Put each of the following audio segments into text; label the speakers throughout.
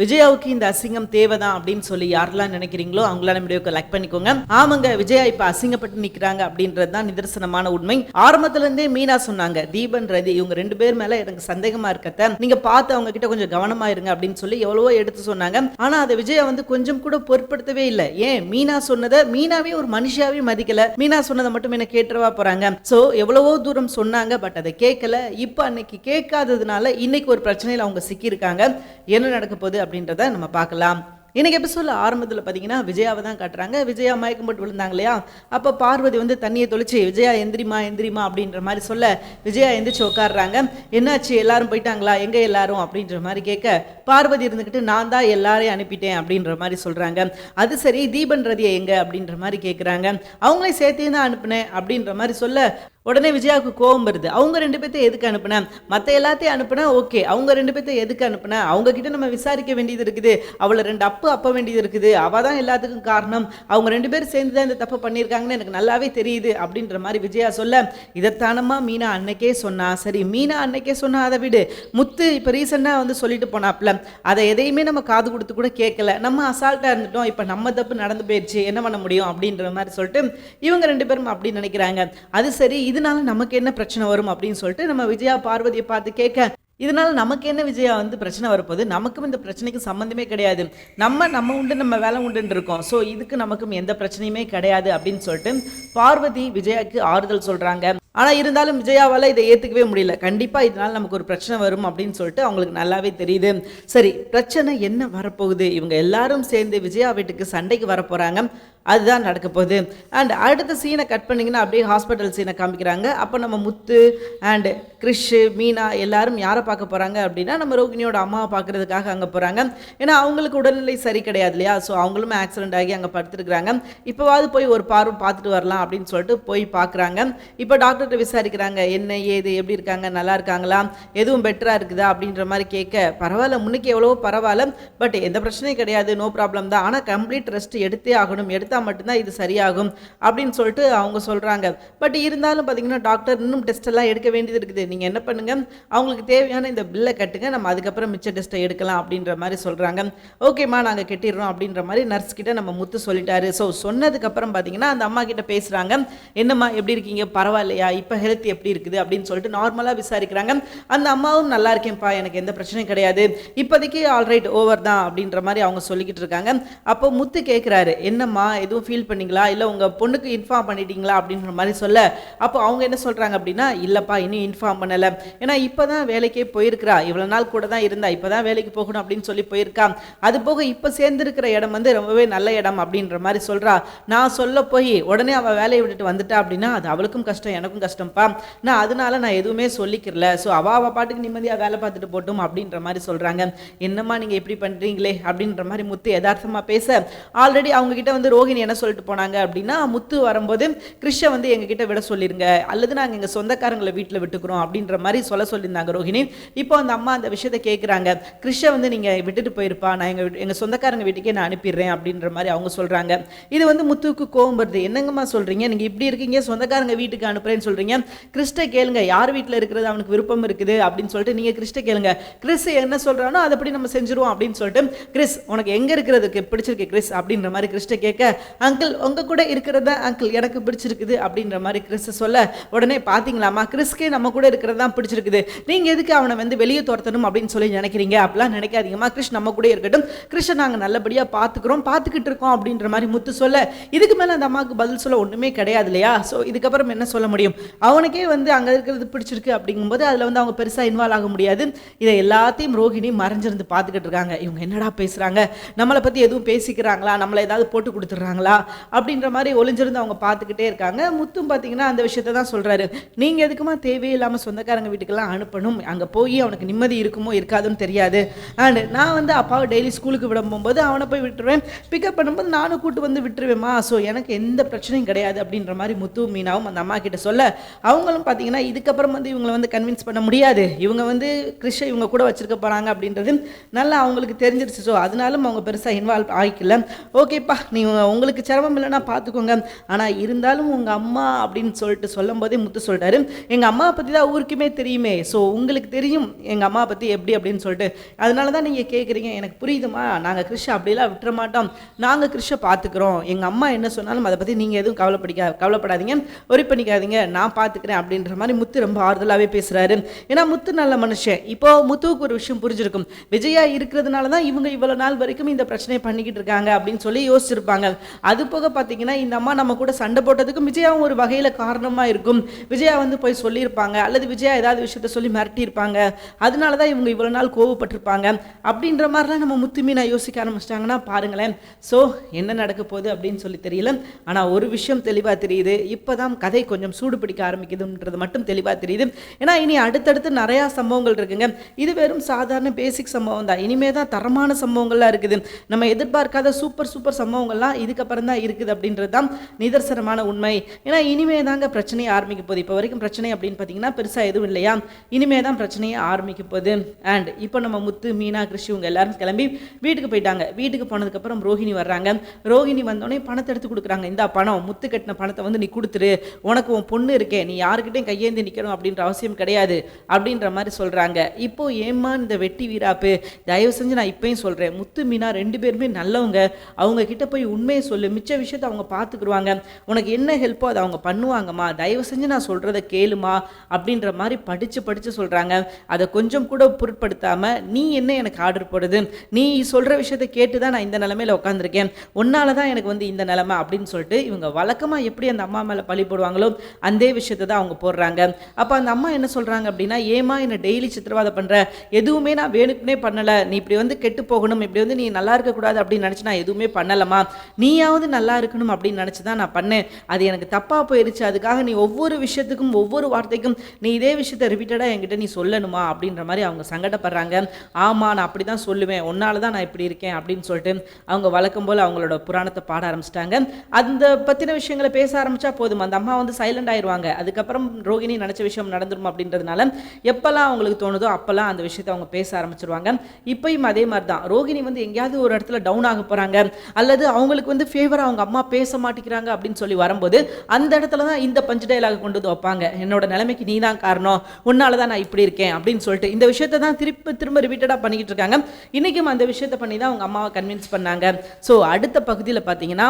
Speaker 1: விஜயாவுக்கு இந்த அசிங்கம் தேவைதான் அப்படின்னு சொல்லி யாரெல்லாம் நினைக்கிறீங்களோ அவங்களால வீடியோக்கு லைக் பண்ணிக்கோங்க. ஆமாங்க விஜயா இப்ப அசிங்கப்பட்டு நிக்கிறாங்க அப்படின்றது தான் நிதர்சனமான உண்மை. ஆரம்பத்துல இருந்தே மீனா சொன்னாங்க தீபன் ரதி இவங்க ரெண்டு பேர் மேல எனக்கு சந்தேகமா இருக்கத்த நீங்க பார்த்து அவங்க கிட்ட கொஞ்சம் கவனமா இருங்க அப்படின்னு சொல்லி எவ்வளவோ எடுத்து சொன்னாங்க. ஆனா அதை விஜயா வந்து கொஞ்சம் கூட பொருட்படுத்தவே இல்லை. ஏன்? மீனா சொன்னதை மீனாவே ஒரு மனுஷியாவே மதிக்கல. மீனா சொன்னதை மட்டும் என்ன கேட்டுறவா போறாங்க. சோ எவ்வளவோ தூரம் சொன்னாங்க பட் அதை கேட்கல. இப்ப அன்னைக்கு கேட்காததுனால இன்னைக்கு ஒரு பிரச்சனையில அவங்க சிக்கியிருக்காங்க. என்ன நடக்க போகுது அப்படின்றத நம்ம பார்க்கலாம். இன்றைக்கி எபிசோட்ல ஆரம்பத்தில் பார்த்தீங்கன்னா விஜயாவை தான் காட்டுறாங்க. விஜயா மயக்கம் போட்டு விழுந்தாங்க இல்லையா? அப்போ பார்வதி வந்து தண்ணியை தொளிச்சு விஜயா எந்திரிமா எந்திரிமா அப்படின்ற மாதிரி சொல்ல விஜயா எந்திரிச்சு உட்காடுறாங்க என்னாச்சு? எல்லாரும் போயிட்டாங்களா? எங்க எல்லாரும்? அப்படின்ற மாதிரி கேட்க பார்வதி இருந்துக்கிட்டு நான் தான் எல்லாரையும் அனுப்பிட்டேன் அப்படின்ற மாதிரி சொல்றாங்க. அது சரி தீபன் ரதியை எங்க? அப்படின்ற மாதிரி கேட்குறாங்க அவங்களையும் சேர்த்தே தான் அனுப்புனேன் அப்படின்ற மாதிரி சொல்ல உடனே விஜயாவுக்கு கோவம் வருது. அவங்க ரெண்டு பேர்த்தையும் எதுக்கு அனுப்புனேன் மற்ற எல்லாத்தையும் அனுப்புனா? ஓகே. அவங்க ரெண்டு பேர்த்தையும் எதுக்கு அனுப்புனேன் அவங்க கிட்ட நம்ம விசாரிக்க வேண்டியது இருக்குது. அவளை ரெண்டு அப்பு அப்ப வேண்டியது இருக்குது. அவள் தான் எல்லாத்துக்கும் காரணம். அவங்க ரெண்டு பேரும் சேர்ந்து தான் இந்த தப்பு பண்ணியிருக்காங்கன்னு எனக்கு நல்லாவே தெரியுது அப்படின்ற மாதிரி விஜயா சொல்ல இதைத்தானமா மீனா அன்னைக்கே சொன்னா? சரி மீனா அன்னைக்கே சொன்னா அதை விடு. முத்து இப்போ ரீசெண்டாக வந்து சொல்லிட்டு போனாப்ல அதை எதையுமே நம்ம காது கொடுத்து கூட கேட்கல. நம்ம அசால்ட்டாக இருந்துட்டோம். இப்போ நம்ம தப்பு நடந்து போயிடுச்சு என்ன பண்ண முடியும்? அப்படின்ற மாதிரி சொல்லிட்டு இவங்க ரெண்டு பேரும் அப்படின்னு நினைக்கிறாங்க. அது சரி இது இதனால நமக்கு என்ன பிரச்சனை வரும் அப்படின்னு சொல்லிட்டு நம்ம விஜயா பார்வதியை பார்த்து கேட்க இதனால நமக்கு என்ன விஜயா வந்து பிரச்சனை வரப்போகுது? நமக்கும் இந்த பிரச்சனைக்கு சம்மந்தமே கிடையாது. நம்ம நம்ம உண்டு நம்ம வேலை உண்டுன்னு இருக்கோம். ஸோ இதுக்கு நமக்கும் எந்த பிரச்சனையுமே கிடையாது அப்படின்னு சொல்லிட்டு பார்வதி விஜயாக்கு ஆறுதல் சொல்றாங்க. ஆனால் இருந்தாலும் விஜயாவால் இதை ஏற்றுக்கவே முடியல. கண்டிப்பாக இதனால் நமக்கு ஒரு பிரச்சனை வரும் அப்படின்னு சொல்லிட்டு அவங்களுக்கு நல்லாவே தெரியுது. சரி பிரச்சனை என்ன வரப்போகுது? இவங்க எல்லாரும் சேர்ந்து விஜயா வீட்டுக்கு சண்டைக்கு வரப்போகிறாங்க அதுதான் நடக்க போகுது. அண்ட் அடுத்த சீனை கட் பண்ணிங்கன்னா அப்படியே ஹாஸ்பிட்டல் சீனை காமிக்கிறாங்க. அப்போ நம்ம முத்து அண்டு கிறிஷு மீனா எல்லாரும் யாரை பார்க்க போகிறாங்க அப்படின்னா நம்ம ரோகிணியோட அம்மாவை பார்க்கறதுக்காக அங்கே போகிறாங்க ஏன்னா அவங்களுக்கு உடல்நிலை சரி கிடையாது இல்லையா? ஸோ அவங்களும் ஆக்சிடென்ட் ஆகி அங்கே படுத்துருக்குறாங்க. இப்போவாது போய் ஒரு பார்வை பார்த்துட்டு வரலாம் அப்படின்னு சொல்லிட்டு போய் பார்க்குறாங்க. இப்போ டாக்டர் டாக்டர்கிட்ட விசாரிக்கிறாங்க என்ன ஏது எப்படி இருக்காங்க நல்லா இருக்காங்களா எதுவும் பெட்டராக இருக்குதா அப்படின்ற மாதிரி கேட்க பரவாயில்ல முன்னுக்கு எவ்வளவோ பரவாயில்ல பட் எந்த பிரச்சனையும் கிடையாது நோ ப்ராப்ளம் தான். ஆனால் கம்ப்ளீட் ரெஸ்ட் எடுத்தே ஆகணும் எடுத்தால் மட்டும்தான் இது சரியாகும் அப்படின்னு சொல்லிட்டு அவங்க சொல்கிறாங்க பட் இருந்தாலும் பார்த்தீங்கன்னா டாக்டர் இன்னும் டெஸ்ட் எல்லாம் எடுக்க வேண்டியது இருக்குது. நீங்கள் என்ன பண்ணுங்கள் அவங்களுக்கு தேவையான இந்த பில்லை கட்டுங்க நம்ம அதுக்கப்புறம் மிச்ச டெஸ்ட்டை எடுக்கலாம் அப்படின்ற மாதிரி சொல்கிறாங்க ஓகேம்மா நாங்கள் கட்டிடுறோம் அப்படின்ற மாதிரி நர்ஸ் கிட்ட நம்ம முத்து சொல்லிட்டாரு. ஸோ சொன்னதுக்கப்புறம் பார்த்தீங்கன்னா அந்த அம்மா கிட்ட பேசுகிறாங்க என்னம்மா எப்படி இருக்கீங்க பரவாயில்லையா இப்போ ஹெல்த் எப்படி இருக்குது அப்படின்னு சொல்லிட்டு நார்மலாக விசாரிக்கிறாங்க. அந்த அம்மாவும் நல்லா இருக்கேன்ப்பா எனக்கு எந்த பிரச்சனையும் கிடையாது. இப்போதைக்கு ஆல்ரைட் ஓவர் தான் அப்படின்ற மாதிரி அவங்க சொல்லிக்கிட்டு இருக்காங்க. அப்போ முத்து கேட்குறாரு என்னம்மா எதுவும் ஃபீல் பண்ணீங்களா? இல்லை உங்கள் பொண்ணுக்கு இன்ஃபார்ம் பண்ணிட்டீங்களா? அப்படின்ற மாதிரி சொல்ல. அப்போ அவங்க என்ன சொல்கிறாங்க அப்படின்னா இல்லைப்பா இன்னும் இன்ஃபார்ம் பண்ணலை. ஏன்னா இப்போ தான் வேலைக்கே போயிருக்கிறா. இவ்வளோ நாள் கூட தான் இருந்தா இப்போ தான் வேலைக்கு போகணும் அப்படின்னு சொல்லி போயிருக்கா. அது போக இப்போ சேர்ந்துருக்கிற இடம் வந்து ரொம்பவே நல்ல இடம் அப்படின்ற மாதிரி சொல்கிறா நான் சொல்ல போய் உடனே அவள் வேலையை விட்டுட்டு வந்துட்டா அப்படின்னா அது அவளுக்கும் கஷ்டம் எனக்கும் கஷ்டம்ப்பா நான் அதனால நான் எதுவுமே சொல்லிக்கிறல. ஸோ அவள் பாட்டுக்கு நிம்மதியாக வேலை பார்த்துட்டு போட்டும் அப்படின்ற மாதிரி சொல்கிறாங்க என்னம்மா நீங்கள் எப்படி பண்ணுறீங்களே அப்படின்ற மாதிரி முத்து யதார்த்தமாக பேச. ஆல்ரெடி அவங்க கிட்ட வந்து ரோஹிணி என்ன சொல்லிட்டு போனாங்க அப்படின்னா முத்து வரும்போது கிருஷ்ண வந்து எங்ககிட்ட விட சொல்லிடுங்க அல்லது நாங்கள் எங்கள் சொந்தக்காரங்களை வீட்டில் விட்டுக்கிறோம் அப்படின்ற மாதிரி சொல்ல சொல்லியிருந்தாங்க ரோஹிணி. இப்போ அந்த அம்மா அந்த விஷயத்தை கேட்குறாங்க கிருஷ்ண வந்து நீங்கள் விட்டுட்டு போயிருப்பா. நான் எங்கள் எங்கள் சொந்தக்காரங்க வீட்டுக்கே நான் அனுப்பிடுறேன் அப்படின்ற மாதிரி அவங்க சொல்கிறாங்க இது வந்து முத்துவுக்கு கோவம் வருது. என்னங்கம்மா சொல்கிறீங்க நீங்கள் இப்படி இருக்கீங்க. சொந்தக்காரங்க வீட்டுக்கு அனுப்புறேன்னு சொல்கிறீங்க கிறிஸ்ட கேளுங்க யார் வீட்டில் இருக்கிறது அவனுக்கு விருப்பம் இருக்குது அப்படின்னு சொல்லிட்டு நீங்கள் கிறிஸ்ட கேளுங்க. கிறிஸ் என்ன சொல்கிறானோ அதைப்படி நம்ம செஞ்சுருவோம் அப்படின்னு சொல்லிட்டு கிறிஸ் உனக்கு எங்கே இருக்கிறதுக்கு பிடிச்சிருக்கு கிறிஸ்? அப்படின்ற மாதிரி கிறிஸ்ட கேட்க அங்கிள் உங்க கூட இருக்கிறதா அங்கிள் எனக்கு பிடிச்சிருக்குது? அப்படின்ற மாதிரி கிறிஸ் சொல்ல உடனே பார்த்தீங்களாமா கிறிஸ்கே நம்ம கூட இருக்கிறது தான் பிடிச்சிருக்குது. நீங்கள் எதுக்கு அவனை வந்து வெளியே துரத்தணும்? அப்படின்னு சொல்லி நினைக்கிறீங்க. அப்படிலாம் நினைக்காதீங்கம்மா. கிறிஷ் நம்ம கூட இருக்கட்டும். கிருஷ்ண நாங்கள் நல்லபடியாக பார்த்துக்கிறோம் பார்த்துக்கிட்டு இருக்கோம் அப்படின்ற மாதிரி முத்து சொல்ல இதுக்கு மேலே அந்த அம்மாவுக்கு பதில் சொல்ல ஒன்றுமே கிடையாது இல்லையா? ஸோ இதுக்கப்புறம் என்ன சொல்ல முடியும்? அவனுக்கே வந்து அங்கே இருக்கிறது பிடிச்சிருக்கு அப்படிங்கும்போது அதில் வந்து அவங்க பெருசாக இன்வால்வ் ஆக முடியாது. இதை எல்லாத்தையும் ரோஹிணி மறைஞ்சிருந்து பார்த்துக்கிட்டு இருக்காங்க. இவங்க என்னடா பேசுகிறாங்க நம்மளை பற்றி எதுவும் பேசிக்கிறாங்களா? நம்மளை ஏதாவது போட்டு கொடுத்துட்றாங்களா? அப்படின்ற மாதிரி ஒளிஞ்சிருந்து அவங்க பார்த்துக்கிட்டே இருக்காங்க. முத்தும் பார்த்தீங்கன்னா அந்த விஷயத்தை தான் சொல்கிறாரு நீங்கள் எதுக்குமா தேவையில்லாமல் சொந்தக்காரங்க வீட்டுக்கெல்லாம் அனுப்பணும்? அங்கே போய் அவனுக்கு நிம்மதி இருக்குமோ இருக்காதுன்னு தெரியாது. அண்ட் நான் வந்து அப்பாவை டெய்லி ஸ்கூலுக்கு விட போகும்போது அவனை போய் விட்டுருவேன். பிக்கப் பண்ணும்போது நானும் கூட்டு வந்து விட்டுருவேம்மா. ஸோ எனக்கு எந்த பிரச்சனையும் கிடையாது அப்படின்ற மாதிரி முத்து மீனாவும் அந்த அம்மா கிட்ட சொல்ல அவங்களும் பார்த்தீங்கன்னா இதுக்கப்புறம் வந்து இவங்களை வந்து கன்வின்ஸ் பண்ண முடியாது. இவங்க வந்து கிறிஷை இவங்க கூட வச்சிருக்க போகிறாங்க அப்படின்றது நல்லா அவங்களுக்கு தெரிஞ்சிருச்சு. ஸோ அதனாலும் அவங்க பெருசாக இன்வால்வ் ஆகிக்கல ஓகேப்பா நீ உங்களுக்கு சிரமம் இல்லைன்னா பார்த்துக்கோங்க. ஆனால் இருந்தாலும் உங்கள் அம்மா அப்படின்னு சொல்லிட்டு சொல்லும் போதே முத்து சொல்லிட்டாரு எங்கள் அம்மா பற்றி தான் ஊருக்குமே தெரியுமே. ஸோ உங்களுக்கு தெரியும் எங்கள் அம்மா பற்றி எப்படி அப்படின்னு சொல்லிட்டு. அதனால தான் நீங்கள் கேட்குறீங்க எனக்கு புரியுதுமா? நாங்கள் கிறிஷை அப்படிலாம் விட்டுற மாட்டோம். நாங்கள் கிறிஷை பார்த்துக்குறோம். எங்கள் அம்மா என்ன சொன்னாலும் அதை பற்றி நீங்கள் எதுவும் கவலைப்படிக்க கவலைப்படாதீங்க. ஒரி பண்ணிக்காதீங்க. நான் பார்த்துக்கிறேன் அப்படின்ற மாதிரி முத்து ரொம்ப ஆறுதலாகவே பேசுகிறாரு ஏன்னா முத்து நல்ல மனுஷன். இப்போ முத்துவுக்கு ஒரு விஷயம் புரிஞ்சிருக்கும். விஜயா இருக்கிறதுனால தான் இவங்க இவ்வளோ நாள் வரைக்கும் இந்த பிரச்சனையை பண்ணிக்கிட்டு இருக்காங்க அப்படின்னு சொல்லி யோசிச்சிருப்பாங்க. அது போக பார்த்தீங்கன்னா இந்த அம்மா நம்ம கூட சண்டை போட்டதுக்கும் விஜயாவும் ஒரு வகையில் காரணமாக இருக்கும். விஜயா வந்து போய் சொல்லியிருப்பாங்க. அல்லது விஜயா ஏதாவது விஷயத்த சொல்லி மிரட்டியிருப்பாங்க. அதனால தான் இவங்க இவ்வளோ நாள் கோவப்பட்டிருப்பாங்க. அப்படின்ற மாதிரிலாம் நம்ம முத்துமீனா யோசிக்க ஆரம்பிச்சிட்டாங்கன்னா பாருங்களேன். ஸோ என்ன நடக்க போகுது அப்படின்னு சொல்லி தெரியல. ஆனால் ஒரு விஷயம் தெளிவாக தெரியுது. இப்போ தான் கதை கொஞ்சம் சூடு பிடிக்க ஆரம்பிக்குதுன்றது மட்டும் தெளிவாக தெரியுது. ஏன்னா இனி அடுத்தடுத்து நிறையா சம்பவங்கள் இருக்குங்க. இது வெறும் சாதாரண பேசிக் சம்பவம் தான். இனிமே தான் தரமான சம்பவங்கள்லாம் இருக்குது. நம்ம எதிர்பார்க்காத சூப்பர் சூப்பர் சம்பவங்கள்லாம் இதுக்கப்புறம் தான் இருக்குது அப்படின்றது தான் நிதர்சனமான உண்மை. ஏன்னா இனிமே தாங்க பிரச்சனையை ஆரம்பிக்க போகுது. இப்போ வரைக்கும் பிரச்சனை அப்படின்னு பார்த்தீங்கன்னா பெருசாக எதுவும் இல்லையா? இனிமே தான் பிரச்சனையை ஆரம்பிக்க போகுது. அண்ட் இப்போ நம்ம முத்து மீனா கிருஷி இவங்க எல்லாரும் கிளம்பி வீட்டுக்கு போயிட்டாங்க. வீட்டுக்கு போனதுக்கப்புறம் ரோஹிணி வர்றாங்க. ரோஹிணி வந்தோடனே பணத்தை எடுத்து கொடுக்குறாங்க. இந்த பணம் முத்து கட்டின பணத்தை வந்து நீ கொடுத்துரு. உனக்கு உன் பொண்ணு இருக்கே நீ யாருக்கிட்டையும் கையேந்தி நிற்கணும் அப்படின்ற அவசியம் கிடையாது அப்படின்ற மாதிரி சொல்கிறாங்க இப்போ ஏம்மா இந்த வெட்டி வீராப்பு? தயவு செஞ்சு நான் இப்பயும் சொல்கிறேன் முத்து மீனா ரெண்டு பேருமே நல்லவங்க. அவங்க கிட்ட போய் உண்மையை சொல்லு. மிச்ச விஷயத்தை அவங்க பார்த்துக்குருவாங்க உனக்கு என்ன ஹெல்ப்போ அதை அவங்க பண்ணுவாங்கம்மா. தயவு செஞ்சு நான் சொல்கிறத கேளுமா அப்படின்ற மாதிரி படித்து படித்து சொல்கிறாங்க அதை கொஞ்சம் கூட பொருட்படுத்தாமல் நீ என்ன எனக்கு ஆர்டர் போடுது நீ சொல்கிற விஷயத்தை கேட்டு தான் நான் இந்த நிலமையில உட்காந்துருக்கேன் உன்னால தான் எனக்கு வந்து இந்த நிலமை அப்படின்னு சொல்லிட்டு இவங்க வழக்கமாக எப்படி அந்த அம்மா மேலே பழி போடுவாங்களோ அந்த விஷயத்தை தான் அவங்க போடுறாங்க. அப்போ அந்த அம்மா என்ன சொல்கிறாங்க அப்படின்னா ஏமா என்னை டெய்லி சித்திரவாதம் பண்ணுற எதுவுமே நான் வேணுக்குனே பண்ணலை. நீ இப்படி வந்து கெட்டு போகணும். இப்படி வந்து நீ நல்லா இருக்கக்கூடாது அப்படின்னு நினச்சி நான் எதுவுமே பண்ணலம்மா. நீயாவது நல்லா இருக்கணும் அப்படின்னு நினச்சி தான் நான் பண்ணேன். அது எனக்கு தப்பாக போயிடுச்சு அதுக்காக நீ ஒவ்வொரு விஷயத்துக்கும் ஒவ்வொரு வார்த்தைக்கும் நீ இதே விஷயத்தை ரிப்பீட்டடாக என்கிட்ட நீ சொல்லணுமா? அப்படின்ற மாதிரி அவங்க சங்கடப்படுறாங்க. ஆமாம் நான் அப்படி தான் சொல்லுவேன். உன்னால தான் நான் இப்படி இருக்கேன் அப்படின்னு சொல்லிட்டு அவங்க வழக்கம் போல் அவங்களோட புராணத்தை பாட ஆரம்பிச்சிட்டாங்க. அந்த பற்றின விஷயங்களை பேச ஆரம்பிச்சா போதும். அந்த அம்மா வந்து சைலண்ட் ஆயிடுவாங்க அதுக்கப்புறம் ரோகிணி நினச்ச விஷயம் நடந்துடும் அப்படின்றதுனால எப்போல்லாம் அவங்களுக்கு தோணுதோ அப்போல்லாம் அந்த விஷயத்தை அவங்க பேச ஆரம்பிச்சிருவாங்க. இப்பயும் அதே மாதிரி தான் ரோகிணி வந்து எங்கேயாவது ஒரு இடத்துல டவுன் ஆக போகிறாங்க அல்லது அவங்களுக்கு வந்து ஃபேவராக அவங்க அம்மா பேச மாட்டேங்கிறாங்க அப்படின்னு சொல்லி வரும்போது அந்த இடத்துல தான் இந்த பஞ்சு டைலாக கொண்டு வந்து வைப்பாங்க. என்னோட நிலைமைக்கு நீ தான் காரணம். உன்னால தான் நான் இப்படி இருக்கேன் அப்படின்னு சொல்லிட்டு இந்த விஷயத்தை தான் திரும்ப திரும்ப ரிப்பீட்டடாக பண்ணிக்கிட்டு இருக்காங்க. இன்றைக்கும் அந்த விஷயத்தை பண்ணி தான் அவங்க அம்மாவை கன்வின்ஸ் பண்ணாங்க. ஸோ அடுத்த பகுதியில் பார்த்தீங்கன்னா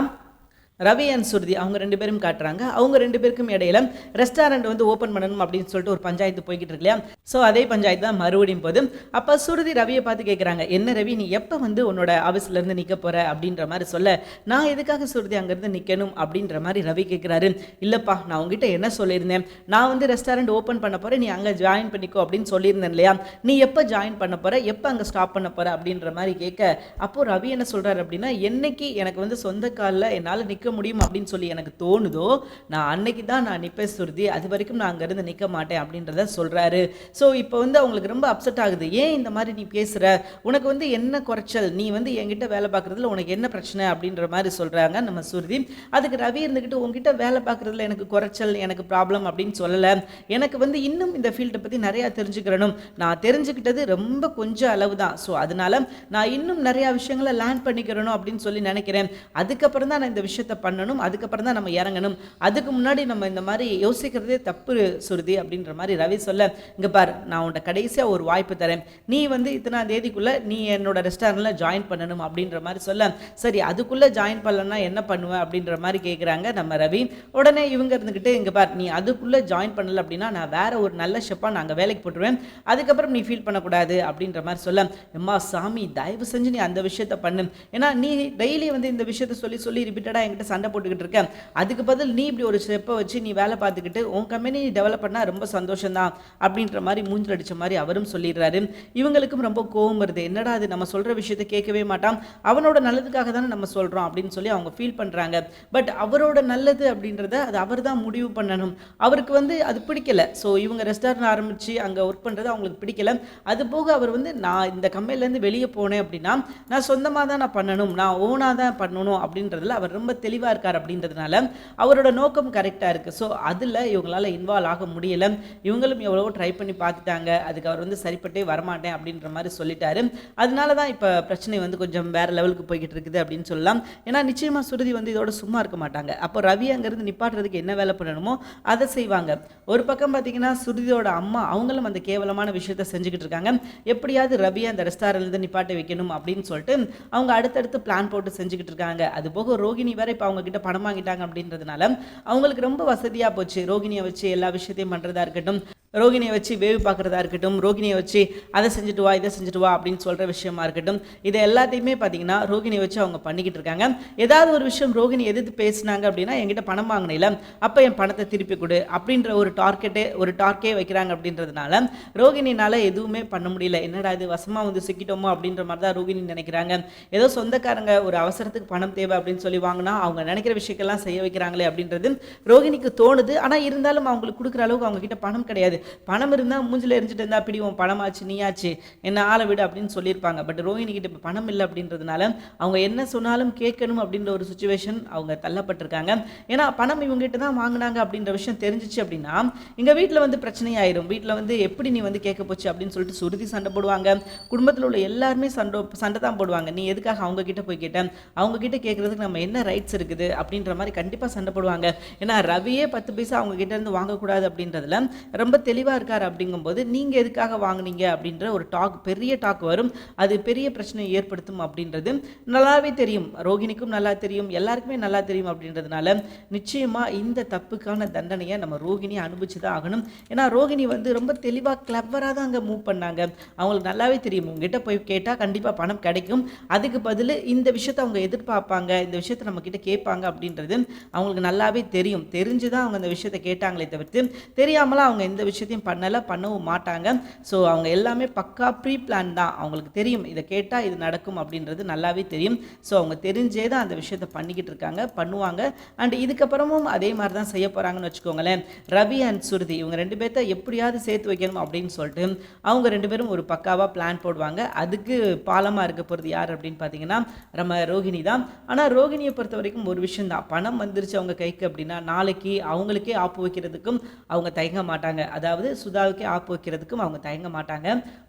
Speaker 1: ரவி அண்ட் சுருதி அவங்க ரெண்டு பேரும் காட்டுறாங்க. அவங்க ரெண்டு பேருக்கும் இடையில ரெஸ்டாரண்ட் வந்து ஓப்பன் பண்ணணும் அப்படின்னு சொல்லிட்டு ஒரு பஞ்சாயத்து போய்கிட்டு இருக்கு இல்லையா? ஸோ அதே பஞ்சாயத்து தான் மறுபடியும் போது அப்போ சுருதி ரவியை பார்த்து கேட்குறாங்க என்ன ரவி நீ எப்போ வந்து உன்னோட ஆஃபீஸ்லேருந்து நிற்க போற? அப்படின்ற மாதிரி சொல்ல நான் எதுக்காக சுருதி அங்கேருந்து நிற்கணும் அப்படின்ற மாதிரி ரவி கேட்குறாரு இல்லைப்பா நான் உங்ககிட்ட என்ன சொல்லியிருந்தேன்? நான் வந்து ரெஸ்டாரண்ட் ஓப்பன் பண்ண போகிறேன் நீ அங்கே ஜாயின் பண்ணிக்கோ அப்படின்னு சொல்லியிருந்தேன் இல்லையா? நீ எப்போ ஜாயின் பண்ண போற? எப்போ அங்கே ஸ்டாப் பண்ண போற? அப்படின்ற மாதிரி கேட்க அப்போ ரவி என்ன சொல்கிறாரு அப்படின்னா என்னைக்கு எனக்கு வந்து சொந்த காலில் என்னால் நிற்க முடியும் அப்படின்னு சொல்லி எனக்கு தோணுதோ நான் அன்னைக்கு தான் நான் நிற்பேன் சுருதி அது வரைக்கும் நான் அங்கேருந்து நிற்க மாட்டேன் அப்படின்றத சொல்கிறாரு ஸோ இப்போ வந்து அவங்களுக்கு ரொம்ப அப்செட் ஆகுது. ஏன் இந்த மாதிரி நீ பேசுகிற உனக்கு வந்து என்ன குறைச்சல்? நீ வந்து என்கிட்ட வேலை பார்க்குறதுல உனக்கு என்ன பிரச்சனை அப்படின்ற மாதிரி சொல்கிறாங்க நம்ம சுருதி. அதுக்கு ரவி இருந்துக்கிட்டு உங்ககிட்ட வேலை பார்க்குறதுல எனக்கு குறைச்சல் எனக்கு ப்ராப்ளம் அப்படின்னு சொல்லலை. எனக்கு வந்து இன்னும் இந்த ஃபீல்டை பற்றி நிறையா தெரிஞ்சுக்கிறணும். நான் தெரிஞ்சுக்கிட்டது ரொம்ப கொஞ்சம் அளவு தான் ஸோ அதனால நான் இன்னும் நிறையா விஷயங்களை லேர்ன் பண்ணிக்கிறணும் அப்படின்னு சொல்லி நினைக்கிறேன். அதுக்கப்புறம் தான் நான் இந்த விஷயத்த பண்ணணும் அதுக்கப்புறம் தான் நம்ம இறங்கணும். அதுக்கு முன்னாடி நம்ம இந்த மாதிரி யோசிக்கிறதே தப்பு சுருதி அப்படின்ற மாதிரி ரவி சொல்ல இங்கே பார் நான் உன்ட்ட கடைசியாக ஒரு வாய்ப்பு தரேன். நீ வந்து இத்தனாம் தேதிக்குள்ளே நீ என்னோட ரெஸ்டாரண்ட்டில் ஜாயின் பண்ணணும் அப்படின்ற மாதிரி சொல்ல சரி அதுக்குள்ளே ஜாயின் பண்ணலன்னா என்ன பண்ணுவேன் அப்படின்ற மாதிரி கேட்குறாங்க நம்ம ரவி. உடனே இவங்க இருந்துக்கிட்டு இங்கே பார் நீ அதுக்குள்ளே ஜாயின் பண்ணல அப்படின்னா நான் வேற ஒரு நல்ல ஷெப்பாக நாங்கள் வேலைக்கு போட்டுருவேன். அதுக்கப்புறம் நீ ஃபீல் பண்ணக்கூடாது அப்படின்ற மாதிரி சொல்ல எம்மா சாமி தயவு செஞ்சு நீ அந்த விஷயத்த பண்ணு. ஏன்னா நீ டெய்லி வந்து இந்த விஷயத்த சொல்லி சொல்லி ரிப்பீட்டடாக என்கிட்ட சண்டை போட்டுக்கிட்டு இருக்கேன் அதுக்கு பதில் நீ இப்படி ஒரு ஸ்டெப்பை வச்சு நீ வேலை பார்த்துக்கிட்டு உன் கம்பெனி டெவலப் பண்ணால் ரொம்ப சந்தோஷம்தான் அப்படின்ற மாதிரி மூஞ்சில் அடிச்ச மாதிரி அவரும் சொல்லிடுறாரு. இவங்களுக்கும் ரொம்ப கோவம் வருது. என்னடா அது நம்ம சொல்கிற விஷயத்த கேட்கவே மாட்டான். அவனோட நல்லதுக்காக தானே நம்ம சொல்கிறோம் அப்படின்னு சொல்லி அவங்க ஃபீல் பண்ணுறாங்க பட் அவரோட நல்லது அப்படின்றத அது அவர் தான் முடிவு பண்ணணும். அவருக்கு வந்து அது பிடிக்கல. ஸோ இவங்க ரெஸ்டாரண்ட் ஆரம்பித்து அங்கே ஒர்க் பண்ணுறது அவங்களுக்கு பிடிக்கல. அது போக அவர் வந்து நான் இந்த கம்பெனிலேருந்து வெளியே போனேன் அப்படின்னா நான் சொந்தமாக தான் நான் பண்ணணும். நான் ஓனாக தான் பண்ணணும். அப்படின்றதுல அவர் ரொம்ப தெளிவாக தெளிவாக இருக்கார் அப்படின்றதுனால அவரோட நோக்கம் கரெக்டாக இருக்குது ஸோ அதில் இவங்களால இன்வால்வ் ஆக முடியல. இவங்களும் எவ்வளவோ ட்ரை பண்ணி பார்த்துட்டாங்க. அதுக்கு அவர் வந்து சரிப்பட்டே வரமாட்டேன் அப்படின்ற மாதிரி சொல்லிட்டாரு. அதனால தான் இப்போ பிரச்சனை வந்து கொஞ்சம் வேறு லெவலுக்கு போய்கிட்டு இருக்குது அப்படின்னு சொல்லலாம். ஏன்னா நிச்சயமாக சுருதி வந்து இதோட சும்மா இருக்க மாட்டாங்க. அப்போ ரவி அங்கேருந்து நிப்பாட்டுறதுக்கு என்ன வேலை பண்ணணுமோ அதை செய்வாங்க. ஒரு பக்கம் பார்த்தீங்கன்னா சுருதியோட அம்மா அவங்களும் அந்த கேவலமான விஷயத்த செஞ்சுக்கிட்டு இருக்காங்க. எப்படியாவது ரவியை அந்த ரெஸ்டாரண்ட்லேருந்து நிப்பாட்ட வைக்கணும் அப்படின்னு சொல்லிட்டு அவங்க அடுத்தடுத்து பிளான் போட்டு செஞ்சுக்கிட்டு இருக்காங்க. அது போக ரோகிணி வேற இப்போ அவங்க கிட்ட பணம் வாங்கிட்டாங்க அப்படின்றதுனால அவங்களுக்கு ரொம்ப வசதியாக போச்சு. ரோகிணியை வச்சு எல்லா விஷயத்தையும் பண்ணுறதா இருக்கட்டும் ரோகிணியை வச்சு வேவு பார்க்குறதா இருக்கட்டும் ரோகிணியை வச்சு அதை செஞ்சுட்டு வா இதை செஞ்சுட்டு வா அப்படின்னு சொல்கிற விஷயமா இருக்கட்டும் இது எல்லாத்தையுமே பார்த்தீங்கன்னா ரோகிணியை வச்சு அவங்க பண்ணிக்கிட்டு இருக்காங்க. ஏதாவது ஒரு விஷயம் ரோகிணி எதிர்த்து பேசுனாங்க அப்படின்னா என்கிட்ட பணம் வாங்கினில அப்போ என் பணத்தை திருப்பி கொடு அப்படின்ற ஒரு டார்கெட்டே ஒரு டார்க்கே வைக்கிறாங்க அப்படின்றதுனால ரோகிணினால எதுவுமே பண்ண முடியல. என்னடா இது வசமாக வந்து சிக்கிட்டோமோ அப்படின்ற மாதிரி தான் ரோகிணி நினைக்கிறாங்க. ஏதோ சொந்தக்காரங்க ஒரு அவசரத்துக்கு பணம் தேவை அப்படின்னு சொல்லி வாங்கினா அவங்க அவங்க நினைக்கிற விஷயங்கள்லாம் செய்ய வைக்கிறாங்களே அப்படின்றது ரோகிணிக்கு தோணுது. ஆனால் இருந்தாலும் அவங்களுக்கு கொடுக்குற அளவுக்கு அவங்க கிட்ட பணம் கிடையாது. பணம் இருந்தால் மூஞ்சில் எரிஞ்சிட்டு இருந்தால் பிடி உன் பணமாச்சு நீயாச்சு என்ன ஆளை விடு அப்படின்னு சொல்லியிருப்பாங்க. பட் ரோஹிணிக்கிட்ட இப்போ பணம் இல்லை அப்படின்றதுனால அவங்க என்ன சொன்னாலும் கேட்கணும் அப்படின்ற ஒரு சுச்சுவேஷன் அவங்க தள்ளப்பட்டிருக்காங்க. ஏன்னா பணம் இவங்ககிட்ட தான் வாங்கினாங்க அப்படின்ற விஷயம் தெரிஞ்சிச்சு அப்படின்னா எங்கள் வீட்டில் வந்து பிரச்சனையாயிரும். வீட்டில் வந்து எப்படி நீ வந்து கேட்க போச்சு? அப்படின்னு சொல்லிட்டு சுருதி சண்டை போடுவாங்க. குடும்பத்தில் உள்ள எல்லாருமே சண்டை சண்டை தான் போடுவாங்க. நீ எதுக்காக அவங்க கிட்ட போய் கேட்டேன் அவங்க கிட்ட கேட்கறதுக்கு நம்ம என்ன ரைட்ஸ் இருக்குது அப்படின்ற மாதிரி கண்டிப்பாக சண்டை போடுவாங்க. ஏன்னா ரவியே பத்து பைசா அவங்க கிட்டேருந்து வாங்கக்கூடாது அப்படின்றதுல ரொம்ப தெளிவாக இருக்கார் அப்படிங்கும்போது நீங்கள் எதுக்காக வாங்குனீங்க? அப்படின்ற ஒரு டாக் பெரிய டாக் வரும். அது பெரிய பிரச்சனையை ஏற்படுத்தும் அப்படின்றது நல்லாவே தெரியும். ரோகிணிக்கும் நல்லா தெரியும். எல்லாருக்குமே நல்லா தெரியும் அப்படின்றதுனால நிச்சயமாக இந்த தப்புக்கான தண்டனையை நம்ம ரோகிணி அனுபவிச்சு தான் ஆகணும். ஏன்னா ரோகிணி வந்து ரொம்ப தெளிவாக கிளவராக தான் அங்கே மூவ் பண்ணாங்க. அவங்களுக்கு நல்லாவே தெரியும். உங்ககிட்ட போய் கேட்டால் கண்டிப்பாக பணம் கிடைக்கும். அதுக்கு பதில் இந்த விஷயத்தை அவங்க எதிர்பார்ப்பாங்க. இந்த விஷயத்தை நம்ம கேட்பாங்க அப்படின்றது அவங்களுக்கு நல்லாவே தெரியும். தெரிஞ்சு தான் அவங்க அந்த விஷயத்தை கேட்டாங்களே தவிர்த்து தெரியாமலாம் அவங்க எந்த விஷயத்தையும் பண்ணலை பண்ணவும் மாட்டாங்க. ஸோ அவங்க எல்லாமே பக்கா ப்ரீ பிளான் தான். அவங்களுக்கு தெரியும் இதை கேட்டால் இது நடக்கும் அப்படின்றது நல்லாவே தெரியும். ஸோ அவங்க தெரிஞ்சே தான் அந்த விஷயத்தை பண்ணிக்கிட்டு இருக்காங்க பண்ணுவாங்க. அண்ட் இதுக்கப்புறமும் அதே மாதிரி தான் செய்ய போகிறாங்கன்னு வச்சுக்கோங்களேன். ரவி அண்ட் சுருதி இவங்க ரெண்டு பேர்த்த எப்படியாவது சேர்த்து வைக்கணும் அப்படின்னு சொல்லிட்டு அவங்க ரெண்டு பேரும் ஒரு பக்காவாக பிளான் போடுவாங்க. அதுக்கு பாலமாக இருக்க போகிறது யார் அப்படின்னு பார்த்தீங்கன்னா நம்ம ரோகிணி தான். ஆனால் ரோகிணியை பொறுத்த வரைக்கும் ஒரு விஷயம் தான். பணம் வந்துருச்சு அவங்க கைக்கு அப்படின்னா நாளைக்கு அவங்களுக்கே ஆப்பு வைக்கிறதுக்கும் அவங்க தயங்க மாட்டாங்க. அதாவது சுதாவுக்கே ஆப்பு வைக்கிறதுக்கும் அவங்க தயங்க மாட்டாங்க.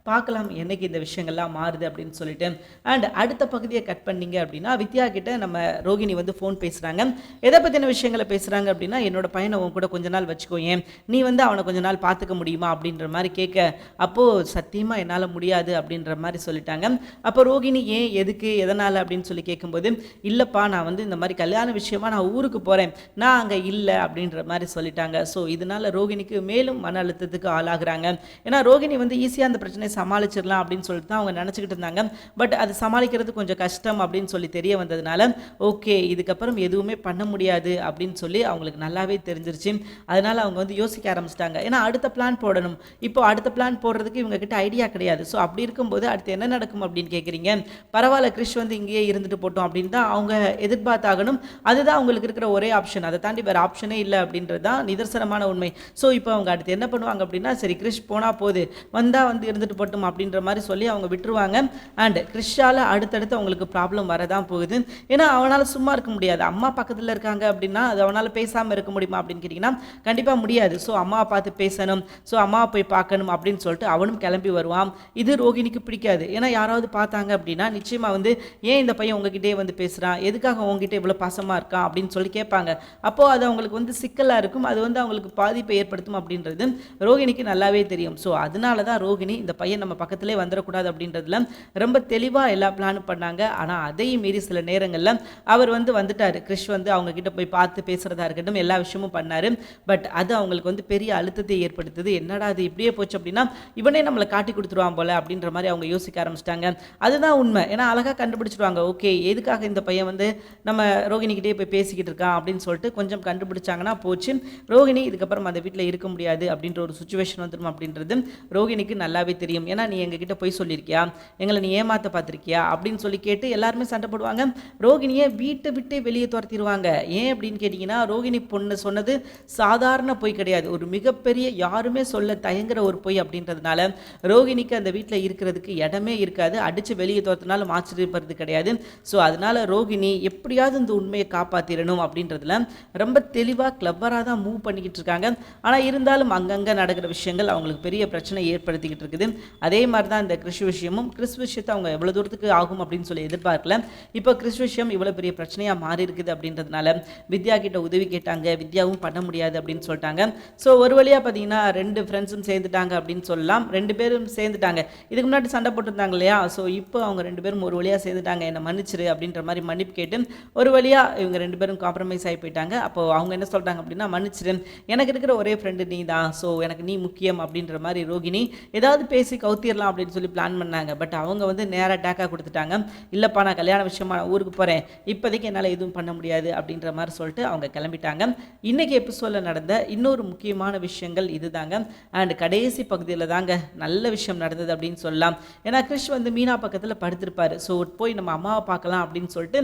Speaker 1: பார்க்கலாம் என்னைக்கு இந்த விஷயங்கள்லாம் மாறுது அப்படின்னு சொல்லிட்டு. அண்ட் அடுத்த பகுதியை கட் பண்ணீங்க அப்படின்னா வித்யா கிட்ட நம்ம ரோகிணி வந்து ஃபோன் பேசுகிறாங்க எதை பற்றின விஷயங்களை பேசுகிறாங்க அப்படின்னா என்னோட பையனை உன் கூட கொஞ்ச நாள் வச்சுக்கோ ஏன்? நீ வந்து அவனை கொஞ்ச நாள் பார்த்துக்க முடியுமா அப்படின்ற மாதிரி கேட்க அப்போது சத்தியமாக என்னால் முடியாது அப்படின்ற மாதிரி சொல்லிட்டாங்க. அப்போ ரோகிணி ஏன் எதுக்கு எதனால் அப்படின்னு சொல்லி கேட்கும்போது இல்லைப்பா நான் வந்து இந்த மாதிரி கல்யாண விஷயமா நான் ஊருக்கு போகிறேன் நான் அங்கே இல்லை அப்படின்ற மாதிரி சொல்லிட்டாங்க. ஸோ இதனால ரோகிணிக்கு மேலும் மன அழுத்தத்துக்கு ஆளாகிறாங்க. ஏன்னா ரோகிணி வந்து ஈஸியாக அந்த பிரச்சனையை சமாளிச்சிடலாம் அப்படின்னு சொல்லிட்டு தான் அவங்க நினச்சிக்கிட்டு இருந்தாங்க. பட் அது சமாளிக்கிறது கொஞ்சம் கஷ்டம் அப்படின்னு சொல்லி தெரிய வந்ததுனால ஓகே இதுக்கப்புறம் எதுவுமே பண்ண முடியாது அப்படின்னு சொல்லி அவங்களுக்கு நல்லாவே தெரிஞ்சிருச்சு. அதனால அவங்க வந்து யோசிக்க ஆரம்பிச்சிட்டாங்க. ஏன்னா அடுத்த பிளான் போடணும். இப்போ அடுத்த பிளான் போடுறதுக்கு இவங்க கிட்ட ஐடியா கிடையாது. ஸோ அப்படி இருக்கும்போது அடுத்து என்ன நடக்கும் அப்படின்னு கேட்குறீங்க பரவாயில்ல கிறிஷ் வந்து இங்கேயே இருந்துட்டு போட்டோம் அப்படின்னு தான் அவங்க எதிர்பார்த்தாகணும். அதுதான் அவங்களுக்கு இருக்கிற ஒரே ஆப்ஷன் அதை தாண்டி வேறு ஆப்ஷனே இல்லை அப்படின்றது தான் நிதர்சனமான உண்மை. ஸோ இப்போ அவங்க அடுத்து என்ன பண்ணுவாங்க அப்படின்னா சரி கிறிஷ் போனால் போகுது வந்தால் வந்து இருந்துட்டு போட்டும் அப்படின்ற மாதிரி சொல்லி அவங்க விட்டுருவாங்க. அண்ட் கிறிஷால் அடுத்தடுத்து அவங்களுக்கு ப்ராப்ளம் வரதான் போகுது. ஏன்னா அவனால் சும்மா இருக்க முடியாது. அம்மா பக்கத்தில் இருக்காங்க அப்படின்னா அது அவனால் பேசாமல் இருக்க முடியுமா அப்படின்னு கேட்டிங்கன்னா கண்டிப்பாக முடியாது. ஸோ அம்மாவை பார்த்து பேசணும். ஸோ அம்மாவை போய் பார்க்கணும் அப்படின்னு சொல்லிட்டு அவனும் கிளம்பி வருவான். இது ரோகிணிக்கு பிடிக்காது. ஏன்னா யாராவது பார்த்தாங்க அப்படின்னா நிச்சயமாக வந்து ஏன் இந்த பையன் உங்ககிட்டயே வந்து பேசுகிறான் எதுக்காக உங்ககிட்ட இவ்வளோ பாசமாக இருக்கான் அப்படின்னு சொல்லி கேட்பாங்க. அப்போது அது அவங்களுக்கு வந்து சிக்கலாக இருக்கும். அது வந்து அவங்களுக்கு பாதிப்பை ஏற்படுத்தும் அப்படின்றது ரோகிணிக்கு நல்லாவே தெரியும். ஸோ அதனால தான் ரோகிணி இந்த பையன் நம்ம பக்கத்திலே வந்துடக்கூடாது அப்படின்றதுல ரொம்ப தெளிவாக எல்லா பிளானும் பண்ணாங்க. ஆனால் அதையும் மீறி சில நேரங்களில் அவர் வந்து வந்துட்டார். கிறிஷ் வந்து அவங்க கிட்ட போய் பார்த்து பேசுகிறதா இருக்கட்டும் எல்லா விஷயமும் பண்ணார். பட் அது அவங்களுக்கு வந்து பெரிய அழுத்தத்தை ஏற்படுத்துது. என்னடா அது இப்படியே போச்சு அப்படின்னா இவனே நம்மளை காட்டி கொடுத்துருவான் போல அப்படின்ற மாதிரி அவங்க யோசிக்க ஆரம்பிச்சிட்டாங்க. அதுதான் உண்மை. ஏன்னா அழகாக கண்டுபிடிச்சிடுவாங்க ஓகே எதுக்காக இந்த பையன் வந்து நம்ம ரோகிணிக்கிட்டே போய் பேசிக்கிட்டு இருக்கான் அப்படின்னு சொல்லிட்டு கொஞ்சம் கண்டுபிடிச்சாங்கன்னா போச்சு. ரோகிணி இதுக்கப்புறம் அந்த வீட்டில் இருக்க முடியாது அப்படின்ற ஒரு சுச்சுவேஷன் வந்துடும் அப்படின்றது ரோகிணிக்கு நல்லாவே தெரியும். ஏன்னா நீ எங்ககிட்ட போய் சொல்லியிருக்கியா? எங்களை நீ ஏமாற்ற பார்த்துருக்கியா? அப்படின்னு சொல்லி கேட்டு எல்லாருமே சண்டை போடுவாங்க. ரோகிணியை வீட்டை விட்டே வெளியே துரத்திடுவாங்க ஏன் அப்படின்னு கேட்டிங்கன்னா ரோகிணி பொண்ணு சொன்னது சாதாரண பொய் கிடையாது. ஒரு மிகப்பெரிய யாருமே சொல்ல தயங்குற ஒரு பொய் அப்படின்றதுனால ரோகிணிக்கு அந்த வீட்டில் இருக்கிறதுக்கு இடமே இருக்காது. அடித்து வெளியே துரத்தினாலும் ஆச்சரியப்படுறது கிடையாது. ஸோ அதனால ரோகிணி எப்படியாவது இந்த உண்மையை காப்பாற்றிடணும் அப்படின்றதுல ரொம்ப தெளிவாக கிளவராக தான் மூவ் பண்ணிக்கிட்டு இருக்காங்க. ஆனால் இருந்தாலும் அங்கங்கே நடக்கிற விஷயங்கள் அவங்களுக்கு பெரிய பிரச்சனை ஏற்படுத்திக்கிட்டு இருக்குது. அதே மாதிரி தான் இந்த கிறிஸ் விஷயமும் கிறிஸ் விஷயத்தை அவங்க எவ்வளோ தூரத்துக்கு ஆகும் அப்படின்னு சொல்லி எதிர்பார்க்கல. இப்போ கிறிஸ் விஷயம் இவ்வளோ பெரிய பிரச்சனையாக மாறி இருக்குது அப்படின்றதுனால வித்யா கிட்ட உதவி கேட்டாங்க. வித்யாவும் பண்ண முடியாது அப்படின்னு சொல்லிட்டாங்க. ஸோ ஒரு வழியாக பார்த்தீங்கன்னா ரெண்டு ஃப்ரெண்ட்ஸும் சேர்ந்துட்டாங்க அப்படின்னு சொல்லலாம். ரெண்டு பேரும் சேர்ந்துட்டாங்க. இதுக்கு முன்னாடி சண்டை போட்டிருந்தாங்க இல்லையா? ஸோ இப்போ அவங்க ரெண்டு பேரும் ஒரு வழியாக சேர்ந்துட்டாங்க. என்னை மன்னிச்சிரு அப்படின்ற மாதிரி மன்னிப்பு கேட்டு ஒரு வழி வழியாக இவங்க ரெண்டு பேரும் காம்ப்ரமைஸ் ஆகி போயிட்டாங்க. அப்போ அவங்க என்ன சொல்கிறாங்க அப்படின்னா மன்னிச்சிரு எனக்கு இருக்கிற ஒரே ஃப்ரெண்டு நீ தான் ஸோ எனக்கு நீ முக்கியம் அப்படின்ற மாதிரி ரோகிணி ஏதாவது பேசி கவுத்திரலாம் அப்படின்னு சொல்லி பிளான் பண்ணாங்க. பட் அவங்க வந்து நேராக டேக்காக கொடுத்துட்டாங்க. இல்லைப்பா நான் கல்யாண விஷயமா ஊருக்கு போகிறேன் இப்போதைக்கு என்னால் எதுவும் பண்ண முடியாது அப்படின்ற மாதிரி சொல்லிட்டு அவங்க கிளம்பிட்டாங்க. இன்றைக்கி எபிசோடில் நடந்த இன்னொரு முக்கியமான விஷயங்கள் இதுதாங்க. அண்ட் கடைசி பகுதியில் தாங்க நல்ல விஷயம் நடந்தது அப்படின்னு சொல்லலாம். ஏன்னா கிறிஷ் வந்து மீனா பக்கத்தில் படுத்திருப்பாரு. ஸோ போய் நம்ம அம்மாவை பார்க்கலாம் அப்படின்னு சொல்லிட்டு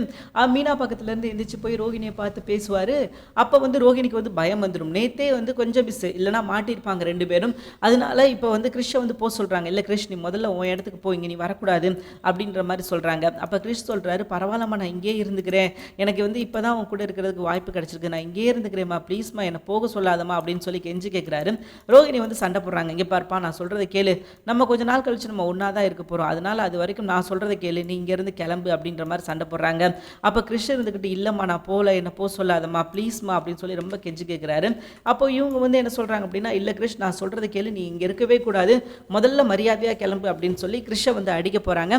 Speaker 1: மீனா பக்கத்தில் பக்கத்துலேருந்து எந்திரிச்சு போய் ரோகிணியை பார்த்து பேசுவார். அப்போ வந்து ரோகிணிக்கு வந்து பயம் வந்துடும் நேத்தே வந்து கொஞ்சம் மிஸ் இல்லைனா மாட்டியிருப்பாங்க ரெண்டு பேரும். அதனால இப்போ வந்து கிறிஷை வந்து போக சொல்கிறாங்க இல்லை கிறிஷ் நீ முதல்ல உன் இடத்துக்கு போய் இங்கே நீ வரக்கூடாது அப்படின்ற மாதிரி சொல்கிறாங்க அப்போ கிறிஷ் சொல்கிறாரு பரவாயில்லம்மா நான் இங்கேயே இருந்துக்கிறேன். எனக்கு வந்து இப்போ தான் உன் கூட இருக்கிறதுக்கு வாய்ப்பு கிடச்சிருக்கு. நான் இங்கேயே இருந்துக்கிறேம்மா. ப்ளீஸ்மா என்னை போக சொல்லாதம்மா அப்படின்னு சொல்லி கெஞ்சி கேட்குறாரு ரோகிணி வந்து சண்டை போடுறாங்க. இங்கே பார்ப்பா நான் சொல்கிறத கேளு. நம்ம கொஞ்ச நாள் கழிச்சு நம்ம ஒன்றா தான் இருக்க போகிறோம் அதனால் அது வரைக்கும் நான் சொல்கிறத கேளு. நீ இங்கேருந்து கிளம்பு அப்படின்ற மாதிரி சண்டை போடுறாங்க. அப்போ கிறிஷ் இருந்துக்கிட்டு இல்லைம்மா நான் போகல என்ன போக சொல்லாதம்மா ப்ளீஸ்மா அப்படின்னு சொல்லி ரொம்ப கெஞ்சி கேட்குறாரு அப்போ இவங்க வந்து என்ன சொல்கிறாங்க அப்படின்னா இல்லை கிருஷ் நான் சொல்கிறத கேளு நீ இங்கே இருக்கவே கூடாது. முதல்ல மரியாதையாக கிளம்பு அப்படின்னு சொல்லி கிருஷ்ண வந்து அடிக்க போகிறாங்க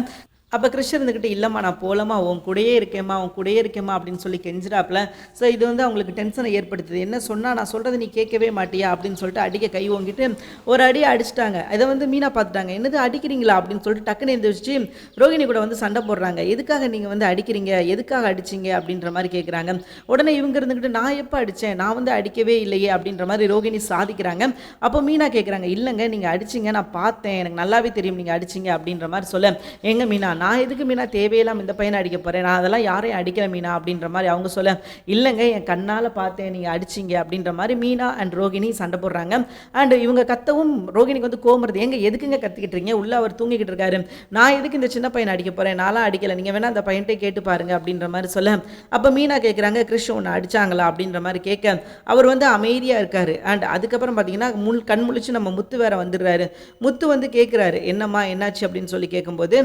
Speaker 1: அப்போ கிருஷ்ணர் இருந்துக்கிட்டு இல்லைம்மா நான் போகலம்மா உன் கூடயே இருக்கேம்மா உன் கூடயே இருக்கேம்மா அப்படின்னு சொல்லி கெஞ்சிடாப்புல ஸோ இது வந்து அவங்களுக்கு டென்ஷனை ஏற்படுத்துது. என்ன சொன்னால் நான் சொல்கிறது நீ கேட்கவே மாட்டியா? அப்படின்னு சொல்லிட்டு அடிக்க கை ஓங்கிட்டு ஒரு அடியை அடிச்சிட்டாங்க. இதை வந்து மீனா பார்த்துட்டாங்க. என்னது அடிக்கிறீங்களா? அப்படின்னு சொல்லிட்டு டக்குன்னு எழுந்திரிச்சு ரோகிணி கூட வந்து சண்டை போடுறாங்க. எதுக்காக நீங்கள் வந்து அடிக்கிறீங்க? எதுக்காக அடிச்சீங்க? அப்படின்ற மாதிரி கேட்குறாங்க உடனே இவங்க இருந்துக்கிட்டு நான் எப்போ அடித்தேன் நான் வந்து அடிக்கவே இல்லையே அப்படின்ற மாதிரி ரோகிணி சாதிக்கிறாங்க. அப்போ மீனா கேட்குறாங்க இல்லைங்க நீங்கள் அடிச்சிங்க நான் பார்த்தேன். எனக்கு நல்லாவே தெரியும் நீங்கள் அடிச்சிங்க அப்படின்ற மாதிரி சொல்ல எங்கள் மீனா நான் எதுக்கு மீனா தேவையில்லாமல் இந்த பையனை அடிக்க போகிறேன் நான் அதெல்லாம் யாரையும் அடிக்கல மீனா அப்படின்ற மாதிரி அவங்க சொல்ல இல்லைங்க என் கண்ணால் பார்த்தேன் நீங்கள் அடிச்சீங்க அப்படின்ற மாதிரி மீனா அண்ட் ரோகிணி சண்டை போடுறாங்க. அண்ட் இவங்க கத்தவும் ரோகிணிக்கு வந்து கோமுறது எங்கே எதுக்குங்க கத்திக்கிட்டு இருக்கீங்க? உள்ள அவர் தூங்கிக்கிட்டு இருக்காரு. நான் எதுக்கு இந்த சின்ன பையனை அடிக்க போகிறேன் நான்லாம் அடிக்கல. நீங்கள் வேணால் அந்த பையன்ட்டே கேட்டு பாருங்க அப்படின்ற மாதிரி சொல்ல. அப்போ மீனா கேட்குறாங்க கிருஷ்ண உன்னை அடிச்சாங்களா? அப்படின்ற மாதிரி கேட்க அவர் வந்து அமைதியாக இருக்கார். அண்ட் அதுக்கப்புறம் பார்த்தீங்கன்னா முள் கண் முழிச்சு நம்ம முத்து வேற வந்துடுறாரு. முத்து வந்து கேட்குறாரு என்னம்மா என்னாச்சு? அப்படின்னு சொல்லி கேட்கும்போது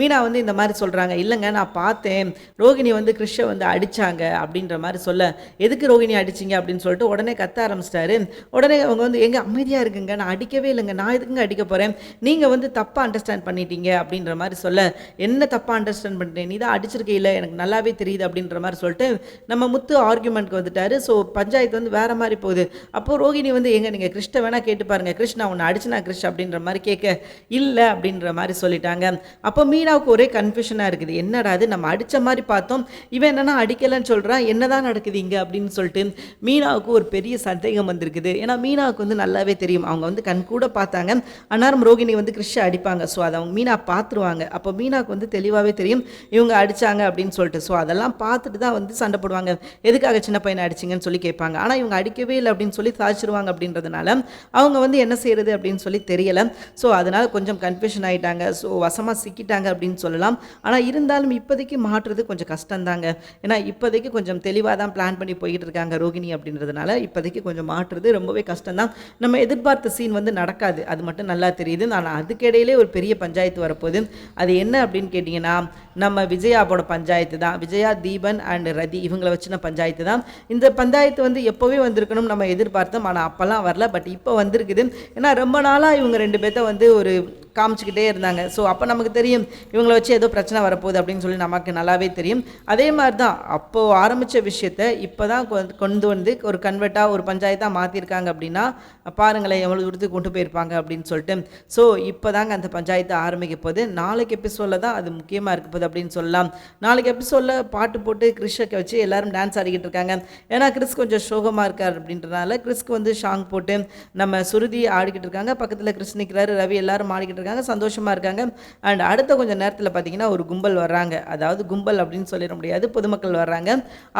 Speaker 1: மீனா வந்து இந்த மாதிரி சொல்கிறாங்க இல்லைங்க நான் பார்த்தேன். ரோகிணி வந்து கிறிஷை வந்து அடிச்சாங்க அப்படின்ற மாதிரி சொல்ல எதுக்கு ரோகிணி அடிச்சிங்க? அப்படின்னு சொல்லிட்டு உடனே கத்த ஆரம்பிச்சிட்டாரு. உடனே அவங்க வந்து எங்க அமைதியாக இருக்குங்க நான் அடிக்கவே இல்லைங்க. நான் எதுக்குங்க அடிக்க போகிறேன் நீங்கள் வந்து தப்பாக அண்டர்ஸ்டாண்ட் பண்ணிட்டீங்க. அப்படின்ற மாதிரி சொல்ல என்ன தப்பாக அண்டர்ஸ்டாண்ட் பண்ணிட்டேன் நீ தான் அடிச்சிருக்க இல்லை எனக்கு நல்லாவே தெரியுது. அப்படின்ற மாதிரி சொல்லிட்டு நம்ம முத்து ஆர்குமெண்ட்க்கு வந்துட்டாரு. ஸோ பஞ்சாயத்து வந்து வேற மாதிரி போகுது. அப்போ ரோகிணி வந்து எங்கே நீங்கள் கிருஷ்ண வேணால் கேட்டு பாருங்க. கிருஷ்ணா உன்னை அடிச்சுனா கிருஷ் அப்படின்ற மாதிரி கேட்க இல்லை. அப்படின்ற மாதிரி சொல்லிட்டாங்க. அப்போ மீனாவுக்கு ஒரே கன்ஃபியூஷனாக இருக்குது. என்னடா அது நம்ம அடித்த மாதிரி பார்த்தோம். இவன் என்னென்னா அடிக்கலைன்னு சொல்கிறான் என்னதான் நடக்குது இங்கே அப்படின்னு சொல்லிட்டு மீனாவுக்கு ஒரு பெரிய சந்தேகம் வந்திருக்குது. ஏன்னா மீனாவுக்கு வந்து நல்லாவே தெரியும். அவங்க வந்து கண் கூட பார்த்தாங்க. அன்னாரம் ரோகிணி வந்து கிருஷ்ண அடிப்பாங்க. ஸோ அதை அவங்க மீனா பார்த்துருவாங்க. அப்போ மீனாவுக்கு வந்து தெளிவாகவே தெரியும். இவங்க அடிச்சாங்க அப்படின்னு சொல்லிட்டு. ஸோ அதெல்லாம் பார்த்துட்டு தான் வந்து சண்டை போடுவாங்க. எதுக்காக சின்ன பையனை அடிச்சிங்கன்னு சொல்லி கேட்பாங்க. ஆனால் இவங்க அடிக்கவே இல்லை அப்படின்னு சொல்லி சாதிச்சிருவாங்க அப்படின்றதுனால அவங்க வந்து என்ன செய்யறது அப்படின்னு சொல்லி தெரியலை. ஸோ அதனால் கொஞ்சம் கன்ஃபியூஷன் ஆகிட்டாங்க ஸோ வசமாக சிக்கிட்டாங்க அப்படின்னு சொல்லலாம். ஆனால் இருந்தாலும் இப்போதைக்கு மாற்றுறது கொஞ்சம் கஷ்டம்தாங்க. ஏன்னா இப்போதைக்கு கொஞ்சம் தெளிவாக தான் பிளான் பண்ணி போய்கிட்டு இருக்காங்க ரோகிணி அப்படின்றதுனால இப்போதைக்கு கொஞ்சம் மாற்றுறது ரொம்பவே கஷ்டம்தான். நம்ம எதிர்பார்த்த சீன் வந்து நடக்காது. அது மட்டும் நல்லா தெரியுது. ஆனால் அதுக்கிடையிலே ஒரு பெரிய பஞ்சாயத்து வரப்போகுது. அது என்ன அப்படின்னு கேட்டிங்கன்னா நம்ம விஜயாவோட பஞ்சாயத்து தான். விஜயா தீபன் அண்ட் ரதி இவங்களை வச்சுன பஞ்சாயத்து தான். இந்த பஞ்சாயத்து வந்து எப்போவே வந்திருக்கணும் நம்ம எதிர்பார்த்தோம். ஆனால் அப்போல்லாம் வரல. பட் இப்போ வந்திருக்குது. ஏன்னா ரொம்ப நாளாக இவங்க ரெண்டு பேர்த்த வந்து ஒரு காமிச்சிக்கிட்டே இருந்தாங்க. ஸோ அப்போ நமக்கு தெரியும். இவங்களை வச்சு ஏதோ பிரச்சனை வரப்போகுது அப்படின்னு சொல்லி நமக்கு நல்லாவே தெரியும். அதே மாதிரி தான் அப்போது ஆரம்பித்த விஷயத்த இப்போ தான் கொண்டு வந்து ஒரு கன்வெர்ட்டாக ஒரு பஞ்சாயத்தாக மாற்றிருக்காங்க அப்படின்னா பாருங்களேன் எவ்வளோ தூரத்துக்கு கொண்டு போயிருப்பாங்க அப்படின்னு சொல்லிட்டு. ஸோ இப்போ தாங்க அந்த பஞ்சாயத்து ஆரம்பிக்க போகுது. நாளைக்கு எபிசோடில் தான் அது முக்கியமாக இருக்க போகுது. அப்படின்னு சொல்லலாம். நாளைக்கு எபிசோடில் பாட்டு போட்டு கிறிஷக்கை வச்சு எல்லாரும் டான்ஸ் ஆடிக்கிட்டு இருக்காங்க. ஏன்னா கிறிஸ் கொஞ்சம் சோகமாக இருக்கார் அப்படின்றனால கிறிஸ்க்கு வந்து ஷாங் போட்டு நம்ம சுருதி ஆடிக்கிட்டு இருக்காங்க. பக்கத்தில் கிறிஸ் நிற்கிறாரு ரவி எல்லாரும் ஆடிக்கிட்டு இருக்காங்க. சந்தோஷமாக இருக்காங்க. அண்ட் அடுத்த கொஞ்சம் நேரத்தில் பார்த்தீங்கன்னா ஒரு கும்பல் வர்றாங்க. அதாவது கும்பல் அப்படின்னு சொல்லிட முடியாது பொதுமக்கள் வர்றாங்க.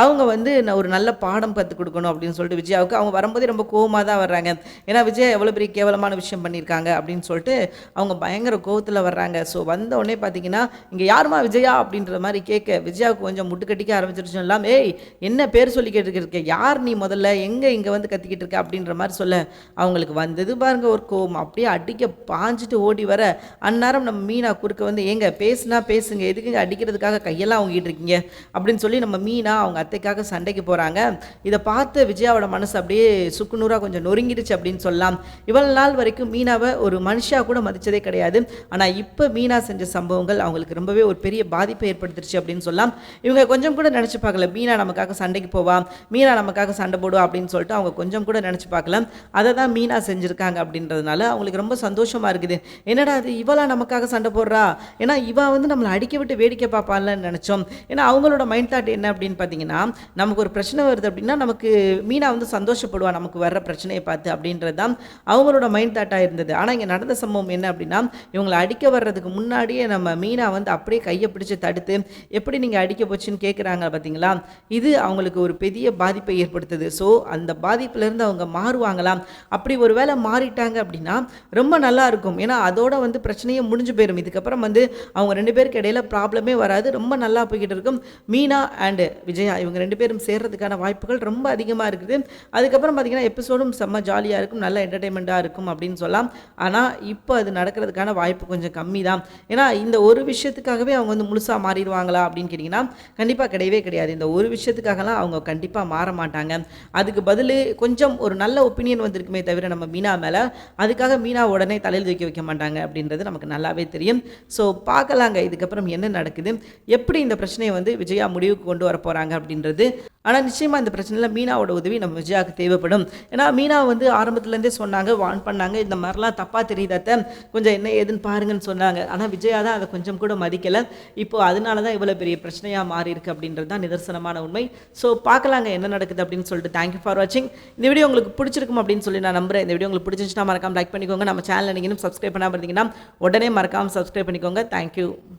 Speaker 1: அவங்க வந்து நான் ஒரு நல்ல பாடம் கற்றுக் கொடுக்கணும் அப்படின்னு சொல்லிட்டு விஜயாவுக்கு அவங்க வரும்போதே ரொம்ப கோவமாக தான் வர்றாங்க. ஏன்னா விஜய் எவ்வளோ பெரிய கேவலமான விஷயம் பண்ணியிருக்காங்க அப்படின்னு சொல்லிட்டு அவங்க பயங்கர கோவத்தில் வர்றாங்க. ஸோ வந்த உடனே பார்த்தீங்கன்னா இங்கே யாருமா விஜய் அப்படின்ற மாதிரி கேட்க விஜயாவுக்கு கொஞ்சம் முட்டுக்கட்டிக்க ஆரம்பிச்சிருச்சு எல்லாம் ஏய் என்ன பேர் சொல்லி கேட்டுக்கிட்டு யார் நீ முதல்ல? எங்கே இங்கே வந்து கத்திக்கிட்டு இருக்க? அப்படின்ற மாதிரி சொல்ல. அவங்களுக்கு வந்தது பாருங்க ஒரு கோவம். அப்படியே அடிக்க பாஞ்சிட்டு ஓடி வர அந்நேரம் நம்ம மீனா குறுக்க வந்து ஏங்க பேசுனா பேசுங்க. எதுக்குங்க அடிக்கிறதுக்காக கையெல்லாம் அவங்கிட்டு இருக்கீங்க? அப்படின்னு சொல்லி நம்ம மீனா அவங்க அத்தைக்காக சண்டைக்கு போகிறாங்க இதை பார்த்து விஜயாவோட மனசு அப்படியே சுக்குநூறாக கொஞ்சம் நொறுங்கிடுச்சு அப்படின்னு சொல்லலாம். இவ்வளவு நாள் வரைக்கும் மீனாவை ஒரு மனுஷா கூட மதிச்சதே கிடையாது. ஆனால் இப்போ மீனா செஞ்ச சம்பவங்கள் அவங்களுக்கு ரொம்பவே ஒரு பெரிய பாதிப்பை ஏற்படுத்திருச்சு அப்படின்னு சொல்லலாம். இவங்க கொஞ்சம் கூட நினச்சி பார்க்கல. மீனா நமக்காக சண்டைக்கு போவா? மீனா நமக்காக சண்டை போடுவா அப்படின்னு சொல்லிட்டு அவங்க கொஞ்சம் கூட நினச்சி பார்க்கல. அதை தான் மீனா செஞ்சுருக்காங்க அப்படின்றதுனால அவங்களுக்கு ரொம்ப சந்தோஷமாக இருக்குது. என்னடா அது இவளா நமக்காக சண்டை போடுறா? ஏன்னா இவ வந்து நம்மளை அடிக்க விட்டு வேடிக்கை பார்ப்பாள்னு நினச்சோம். ஏன்னா அவங்களோட மைண்ட் தாட் என்ன அப்படின்னு பார்த்தீங்கன்னா நமக்கு ஒரு பிரச்சனை வருது அப்படின்னா நமக்கு மீனா வந்து சந்தோஷப்படுவா. நமக்கு வர்ற பிரச்சனையை பார்த்து அப்படின்றது தான் அவங்களோட மைண்ட் தாட்டாக இருந்தது. ஆனால் இங்கே நடந்த சம்பவம் என்ன அப்படின்னா இவங்களை அடிக்க வர்றதுக்கு முன்னாடியே நம்ம மீனா வந்து அப்படியே கையை பிடிச்சு தடுத்து எப்படி நீங்கள் அடிக்க போச்சுன்னு கேட்குறாங்க பார்த்தீங்களா இது அவங்களுக்கு ஒரு பெரிய பாதிப்பை ஏற்படுத்துது. ஸோ அந்த பாதிப்புலேருந்து அவங்க மாறுவாங்களாம் அப்படி ஒரு வேளை மாறிட்டாங்க அப்படின்னா ரொம்ப நல்லா இருக்கும். ஏன்னா அதோட வந்து பிரச்சனையே முடிஞ்சு போயிடும் இதுக்கப்புறம் வந்து அவங்க ரெண்டு பேருக்கு இடையில ப்ராப்ளமே வராது. ரொம்ப நல்லா போய்கிட்டு இருக்கும். மீனா அண்டு விஜயா இவங்க ரெண்டு பேரும் சேர்றதுக்கான வாய்ப்புகள் ரொம்ப அதிகமாக இருக்குது. அதுக்கப்புறம் பார்த்தீங்கன்னா எபிசோடும் செம்ம ஜாலியாக இருக்கும். நல்ல என்டர்டைன்மெண்ட்டாக இருக்கும் அப்படின்னு சொல்லலாம். ஆனால் இப்போ அது நடக்கிறதுக்கான வாய்ப்பு கொஞ்சம் கம்மி தான் ஏன்னா இந்த ஒரு விஷயத்துக்காகவே அவங்க வந்து முழுசாக மாறிடுவாங்களா அப்படின்னு கேட்டிங்கன்னா கண்டிப்பாக கிடையவே கிடையாது. இந்த ஒரு விஷயத்துக்காகலாம் அவங்க கண்டிப்பாக மாற மாட்டாங்க. அதுக்கு பதில் கொஞ்சம் ஒரு நல்ல ஒப்பீனியன் வந்திருக்குமே தவிர நம்ம மீனா மேலே அதுக்காக மீனா உடனே தலையில் தூக்கி வைக்க மாட்டாங்க அப்படின்றது நமக்கு நல்லாவே தெரியும். ஸோ பார்க்கலாங்க. இதுக்கப்புறம் என்ன நடக்குது? எப்படி இந்த பிரச்சனையை வந்து விஜயா முடிவுக்கு கொண்டு வர போகிறாங்க அப்படின்றது ஆனால் நிச்சயமாக இந்த பிரச்சனையில் மீனாவோட உதவி நம்ம விஜயாவுக்கு தேவைப்படும். ஏன்னா மீனா வந்து ஆரம்பத்துலேருந்தே சொன்னாங்க வான் பண்ணாங்க இந்த மாதிரிலாம் தப்பாக தெரியுதாத்த கொஞ்சம் என்ன ஏதுன்னு பாருங்கன்னு சொன்னாங்க. ஆனால் விஜயா தான் அதை கொஞ்சம் கூட மதிக்கலை. இப்போ அதனால தான் இவ்வளோ பெரிய பிரச்சனையாக மாறிருக்கு அப்படின்றது தான் நிதர்சனமான உண்மை. ஸோ பார்க்கலாங்க என்ன நடக்குது அப்படின்னு சொல்லிட்டு. தேங்க்யூ ஃபார் வாட்சிங் இந்த வீடியோ உங்களுக்கு பிடிச்சிருக்கும் அப்படின்னு சொல்லி நான் நம்புறேன். இந்த வீடியோ உங்களுக்கு பிடிச்சிருந்துச்சுன்னா மறக்காம லைக் பண்ணிக்கோங்க. நம்ம சேனல் நீங்கள் சப்ஸ்கிரைப் பண்ணாமல் இருந்தீங்கன்னா உடனே மறக்காமல் சப்ஸ்கிரைப் பண்ணிக்கோங்க. தேங்க்யூ